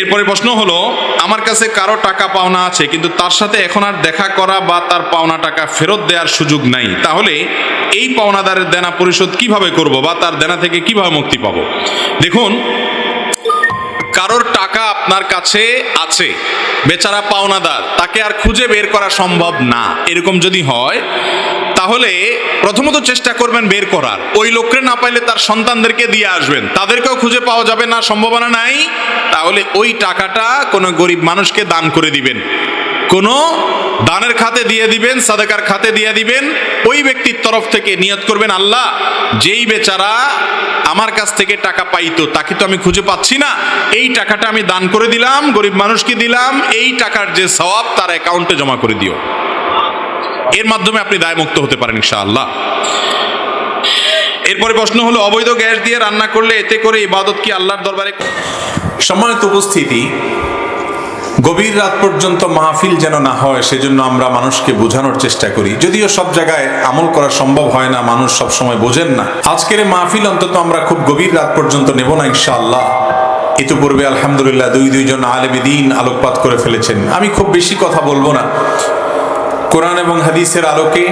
এরপরে প্রশ্ন হলো, আমার কাছে কারও টাকা পাওনা আছে, কিন্তু তার সাথে এখন আর দেখা করা বা তার পাওনা টাকা ফেরত দেওয়ার সুযোগ নাই। তাহলে এই পাওনাদারের দেনা পরিশোধ কীভাবে করব বা তার দেনা থেকে কীভাবে মুক্তি পাব? দেখুন, কারোর টাকা আপনার কাছে আছে, বেচারা পাওনাদার, তাকে আর খুঁজে বের করা সম্ভব না। এরকম যদি হয় তাহলে প্রথমত চেষ্টা করবেন বের করার। ওই লোককে না পাইলে তার সন্তানদেরকে দিয়ে আসবেন। তাদেরকেও খুঁজে পাওয়া যাবে না, সম্ভাবনা নাই। তাহলে ওই টাকাটা কোনো গরিব মানুষকে দান করে দিবেন। কোনো দানের খাতে দিয়ে দিবেন, সাদেকার খাতে দিয়ে দিবেন। ওই ব্যক্তির তরফ থেকে নিয়ত করবেন, আল্লাহ, যেই বেচারা আমার কাছ থেকে টাকা পাইতো, তাকে তো আমি খুঁজে পাচ্ছি না। এই টাকাটা আমি দান করে দিলাম, গরিব মানুষকে দিলাম। এই টাকার যে সওয়াব, তার অ্যাকাউন্টে জমা করে দিও। এর মাধ্যমে আপনি দায়মুক্ত হতে পারেন ইনশাআল্লাহ। এরপরে প্রশ্ন হলো, অবৈধ গ্যাস দিয়ে রান্না করলে এতে করে ইবাদত কি আল্লাহর দরবারে? সম্মানিত উপস্থিতি, গভীর রাত পর্যন্ত মাহফিল যেন না হয়, সেজন্য আমরা মানুষকে বোঝানোর চেষ্টা করি। যদিও সব জায়গায় আমল করা সম্ভব হয় না, মানুষ সব সময় বোঝেন না। আজকের মাহফিল অন্তত আমরা খুব গভীর রাত পর্যন্ত নেব না ইনশাআল্লাহ। ইতিপূর্বে আলহামদুলিল্লাহ দুই দুইজন আলেবিদিন আলোকপাত করে ফেলেছেন। আমি খুব বেশি কথা বলব না। কোরআন এবং হাদিসের আলোকে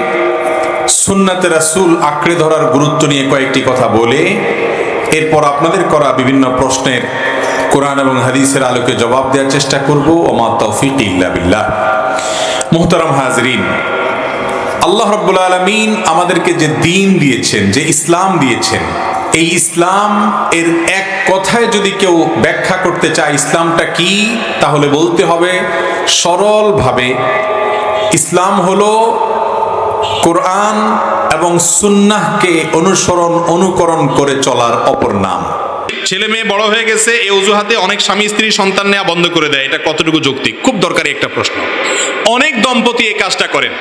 সুন্নাতে রাসূল আঁকড়ে ধরার গুরুত্ব নিয়ে কয়েকটি কথা বলে, এরপর আপনাদের করা বিভিন্ন প্রশ্নের কোরআন এবং হাদিসের আলোকে জবাব দেওয়ার চেষ্টা করব। ওমা তৌফিক ইল্লা বিল্লাহ। মুহতারাম হাজরিন, আল্লাহ রব্বুল আলমিন আমাদেরকে যে দিন দিয়েছেন, যে ইসলাম দিয়েছেন, এই ইসলাম এর এক কথায় যদি কেউ ব্যাখ্যা করতে চায় ইসলামটা কি, তাহলে বলতে হবে সরলভাবে ইসলাম হলো কোরআন এবং সুন্নাহকে অনুসরণ, অনুকরণ করে চলার অপর নাম। ছেলে মেয়ে বড় হয়ে গেছে এই অজুহাতে অনেক স্বামী, স্ত্রী, সন্তান নেওয়া বন্ধ করে দেয়। এটা কতটুকু যৌক্তিক? খুব দরকারি একটা প্রশ্ন। অনেক দম্পতি এই কাজটা করেন।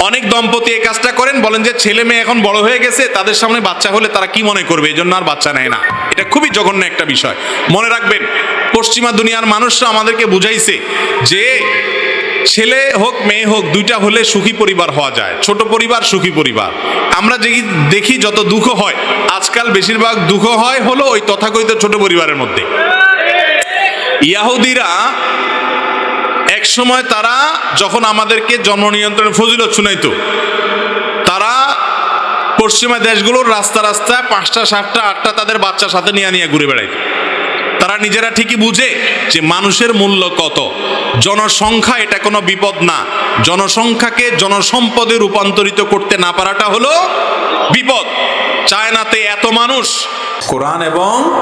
অনেক দম্পতি এই কাজটা করেন, বলেন যে ছেলে মেয়ে এখন বড় হয়ে গেছে, তাদের সামনে বাচ্চা হলে তারা কি মনে করবে? এই জন্য আর বাচ্চা নেয় না। এটা খুবই জঘন্য একটা বিষয়। মনে রাখবেন, পশ্চিমা দুনিয়ার মানুষরা আমাদেরকে বুঝাইছে যে ছেলে হোক, মেয়ে হোক, দুইটা হলে সুখী পরিবার হওয়া যায়। ছোট পরিবার, সুখী পরিবার। আমরা যে দেখি যত দুঃখ হয়, আজকাল বেশিরভাগ দুঃখ হয় হলো ওই তথাকথিত ছোট পরিবারের মধ্যে। ইয়াহুদিরা এক সময় তারা যখন আমাদেরকে জন্ম নিয়ন্ত্রণের ফজিলত শুনাইতো, তারা পশ্চিমা দেশগুলোর রাস্তা রাস্তায় পাঁচটা, সাতটা, আটটা তাদের বাচ্চার সাথে নিয়ে নিয়ে ঘুরে বেড়াইতো। তারা নিজেরা ঠিকই বুঝে যে মানুষের মূল্য কত? জনসংখ্যা এটা কোনো বিপদ না। জনসংখ্যাকে জনসম্পদে রূপান্তরিত করতে না পারাটা হলো বিপদ। চায়নাতে এত মানুষ। কোরআন এবং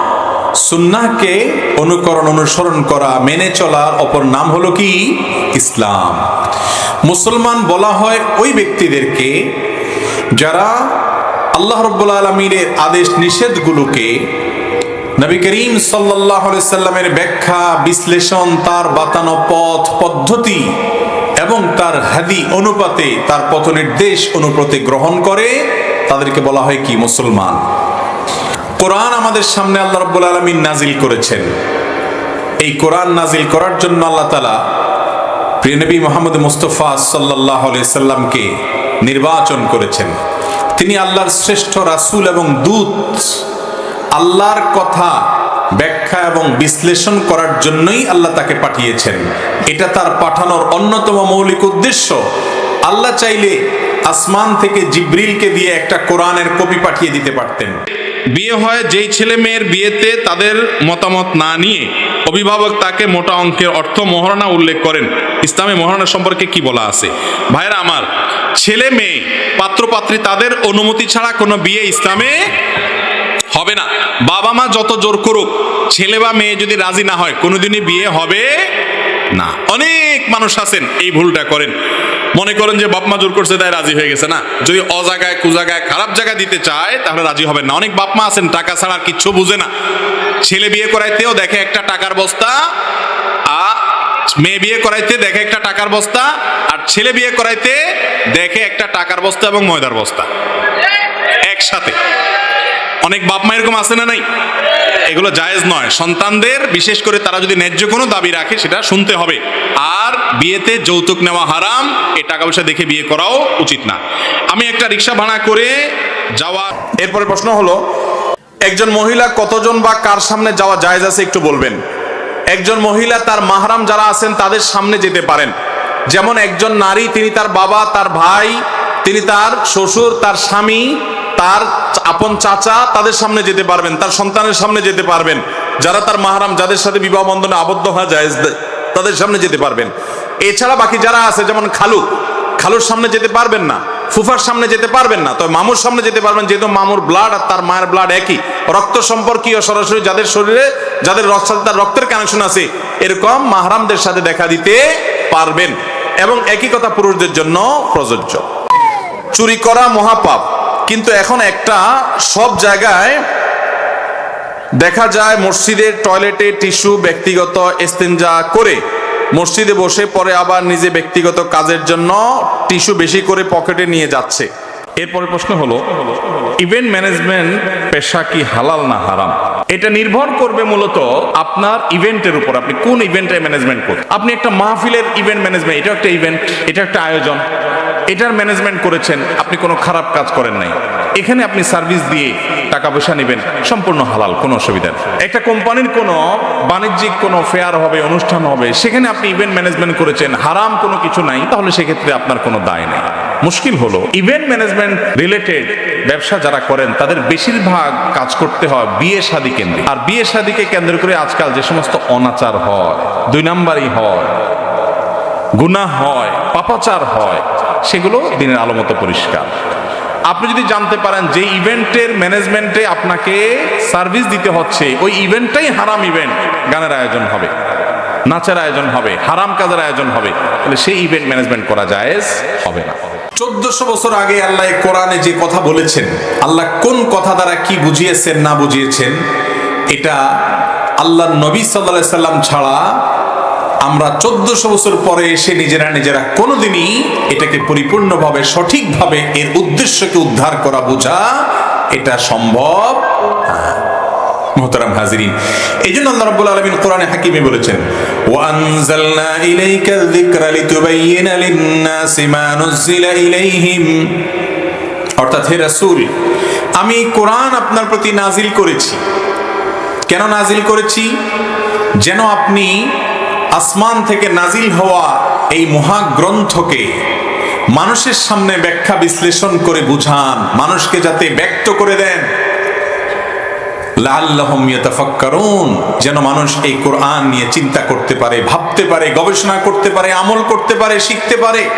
সুন্নাহকে অনুকরণ, অনুসরণ করা, মেনে চলার অপর নাম হলো কি? ইসলাম। মুসলমান বলা হয় ওই ব্যক্তিদেরকে যারা আল্লাহ রব্বুল আলমীর আদেশ, নিষেধগুলোকে নবী করিম সাল্লাহ সাল্লামের ব্যাখ্যা, বিশ্লেষণ, তার বাতানো পথ পদ্ধতি এবং তার হাদি অনুপাতে তার পথ নির্দেশ অনুপাতে গ্রহণ করে তাদেরকে বলা হয় কি? মুসলমান। কোরআন আমাদের সামনে আল্লাহ রব্বুল আলমিন নাজিল করেছেন। এই কোরআন নাজিল করার জন্য আল্লাহ তালা প্রিয় নবী মোহাম্মদ মুস্তফা সাল্লাহ সাল্লামকে নির্বাচন করেছেন। তিনি আল্লাহর শ্রেষ্ঠ রাসূল এবং দূত আল্লাহর কথা ব্যাখ্যা এবং বিশ্লেষণ করার জন্যই আল্লাহ তাকে পাঠিয়েছেন। এটা তার পাঠানোর অন্যতম মৌলিক উদ্দেশ্য। আল্লাহ চাইলে আসমান থেকে জিব্রিলকে দিয়ে একটা কোরআনের কপি পাঠিয়ে দিতে পারতেন। বিয়ে হয় যেই ছেলে মেয়ের বিয়েতে তাদের মতামত না নিয়ে অভিভাবক তাকে মোটা অঙ্কের অর্থ মহারণা উল্লেখ করেন। ইসলামে মহারণা সম্পর্কে কি বলা আছে? ভাইরা আমার, ছেলে মেয়ে, পাত্রপাত্রী তাদের অনুমতি ছাড়া কোনো বিয়ে ইসলামে হবে না। বাবা মা যত জোর করুক, ছেলে বা মেয়ে যদি রাজি না হয়, কোনোদিনই বিয়ে হবে না। অনেক মানুষ আছেন, এই ভুলটা করেন। মনে করেন যে বাপ মা জোর করছে, তাই রাজি হয়ে গেছে না। যদি অজাগায়, কুজাগায়, খারাপ জায়গা দিতে চায়, তাহলে রাজি হবেন না। অনেক বাপ মা আছেন, টাকা ছাড়া আর কিচ্ছু বুঝে না। ছেলে বিয়ে করাইতেও দেখে একটা টাকার বস্তা আ মেয়ে বিয়ে করাইতে দেখে একটা টাকার বস্তা, আর ছেলে বিয়ে করাইতে দেখে একটা টাকার বস্তা এবং ময়দার বস্তা। একসাথে। অনেক বাপ মা এরকম আছে না নাই? এগুলো জায়েজ নয়। সন্তানদের, বিশেষ করে তারা যদি ন্যায্য কোনো দাবি রাখে, সেটা শুনতে হবে। আর বিয়েতে যৌতুক নেওয়া হারাম, এ টাকা পয়সা দেখে বিয়ে করাও উচিত না। আমি একটা রিক্সা ভাড়া করে যাওয়া এরপরে প্রশ্ন হলো, একজন মহিলা কতজন বা কার সামনে যাওয়া জায়েজ আছে একটু বলবেন। একজন মহিলা, তার মাহরাম যারা আছেন, তাদের সামনে যেতে পারেন। যেমন একজন নারী, তিনি তার বাবা, তার ভাই, তিনি তার শ্বশুর, তার স্বামী তার আপন চাচা তাদের সামনে যেতে পারবেন, তার সন্তানের সামনে যেতে পারবেন, যারা তার মাহারাম, যাদের সাথে বিবাহ বন্ধনে আবদ্ধ হওয়া যায় তাদের সামনে যেতে পারবেন। এছাড়া বাকি যারা আছে, যেমন খালু, খালুর সামনে যেতে পারবেন না, ফুফার সামনে যেতে পারবেন না, তবে মামুর সামনে যেতে পারবেন, যেহেতু মামুর ব্লাড আর তার মায়ের ব্লাড একই। রক্ত সম্পর্কীয় সরাসরি যাদের শরীরে, যাদের রক্ত তার রক্তের কানেকশন আছে, এরকম মাহারামদের সাথে দেখা দিতে পারবেন। এবং একই কথা পুরুষদের জন্য প্রযোজ্য। চুরি করা মহাপাপ। কিন্তু এখন একটা সব জায়গায় দেখা যায় মসজিদের টয়লেটে টিস্যু ব্যক্তিগত এস্তেঞ্জা করে। মসজিদে বসে পরে আবার নিজে ব্যক্তিগত কাজের জন্য টিস্যু বেশি করে পকেটে নিয়ে যাচ্ছে। এরপরে প্রশ্ন হলো ইভেন্ট ম্যানেজমেন্ট পেশা কি হালাল না হারাম? এটা নির্ভর করবে মূলত আপনার ইভেন্টের উপর। আপনি কোন ইভেন্টে ম্যানেজমেন্ট করছেন আপনি একটা মাহফিলের ইভেন্ট ম্যানেজমেন্ট এটা একটা ইভেন্ট এটা একটা আয়োজন। এটার ম্যানেজমেন্ট করেছেন, আপনি কোনো খারাপ কাজ করেন নাই। এখানে আপনি সার্ভিস দিয়ে টাকা পয়সা নেবেন, সম্পূর্ণ হালাল, কোনো অসুবিধা নেই। একটা কোম্পানির কোনো বাণিজ্যিক কোনো ফেয়ার হবে, অনুষ্ঠান হবে, সেখানে আপনি ইভেন্ট ম্যানেজমেন্ট করেছেন, হারাম কোনো কিছু নাই, তাহলে সেক্ষেত্রে আপনার কোনো দায় নেই। মুশকিল হলো। ইভেন্ট ম্যানেজমেন্ট রিলেটেড ব্যবসা যারা করেন, তাদের বেশিরভাগ কাজ করতে হয় বিয়ে শাদী কেন্দ্রে। আর বিয়ে শাদীকে কেন্দ্র করে আজকাল যে সমস্ত অনাচার হয়, দুই নাম্বারই হয়, গুনাহ হয়, পাপাচার হয়, সেগুলো দিনের আলো মতো পরিষ্কার। আপনি যদি জানতে পারেন যে ইভেন্টের ম্যানেজমেন্টে আপনাকে সার্ভিস দিতে হচ্ছে, ওই ইভেন্টটাই হারাম ইভেন্ট, গানের আয়োজন হবে, নাচের আয়োজন হবে, হারাম কাজের আয়োজন হবে, তাহলে সেই ইভেন্ট ম্যানেজমেন্ট করা জায়েজ হবে না। চোদ্দশো বছর আগে আল্লাহ কোরআনে যে কথা বলেছেন, আল্লাহ কোন কথা দ্বারা কি বুঝিয়েছেন, না বুঝিয়েছেন, এটা আল্লাহ নবী সাল্লাহ সাল্লাম ছাড়া আমরা চোদ্দশো বছর পরে এসে নিজেরা নিজেরা কোনোদিনই এটাকে পরিপূর্ণভাবে, সঠিকভাবে, এর উদ্দেশ্যকে উদ্ধার করা বোঝা এটা সম্ভব মোহতারাম হাজিরিন। এই জন্য আল্লাহ রাব্বুল আলামিন কোরআনে হাকিমে বলেছেন ওয়ানজালনা ইলাইকা যিকরা লিতুবাইয়িনা লিন-নাসি মা নুজিলা ইলাইহিম। অর্থাৎ হে রাসূল, আমি কোরআন আপনার প্রতি নাজিল করেছি। কেন নাজিল করেছি? যেন আপনি আসমান থেকে নাজিল হওয়া এই মহাগ্রন্থকে মানুষের সামনে ব্যাখ্যা বিশ্লেষণ করে বুঝান, মানুষকে যাতে ব্যক্ত করে দেন। যেন মানুষ এই কোরআন নিয়ে চিন্তা করতে পারে, ভাবতে পারে, গবেষণা করতে পারে, আমল করতে পারে, শিখতে পারে।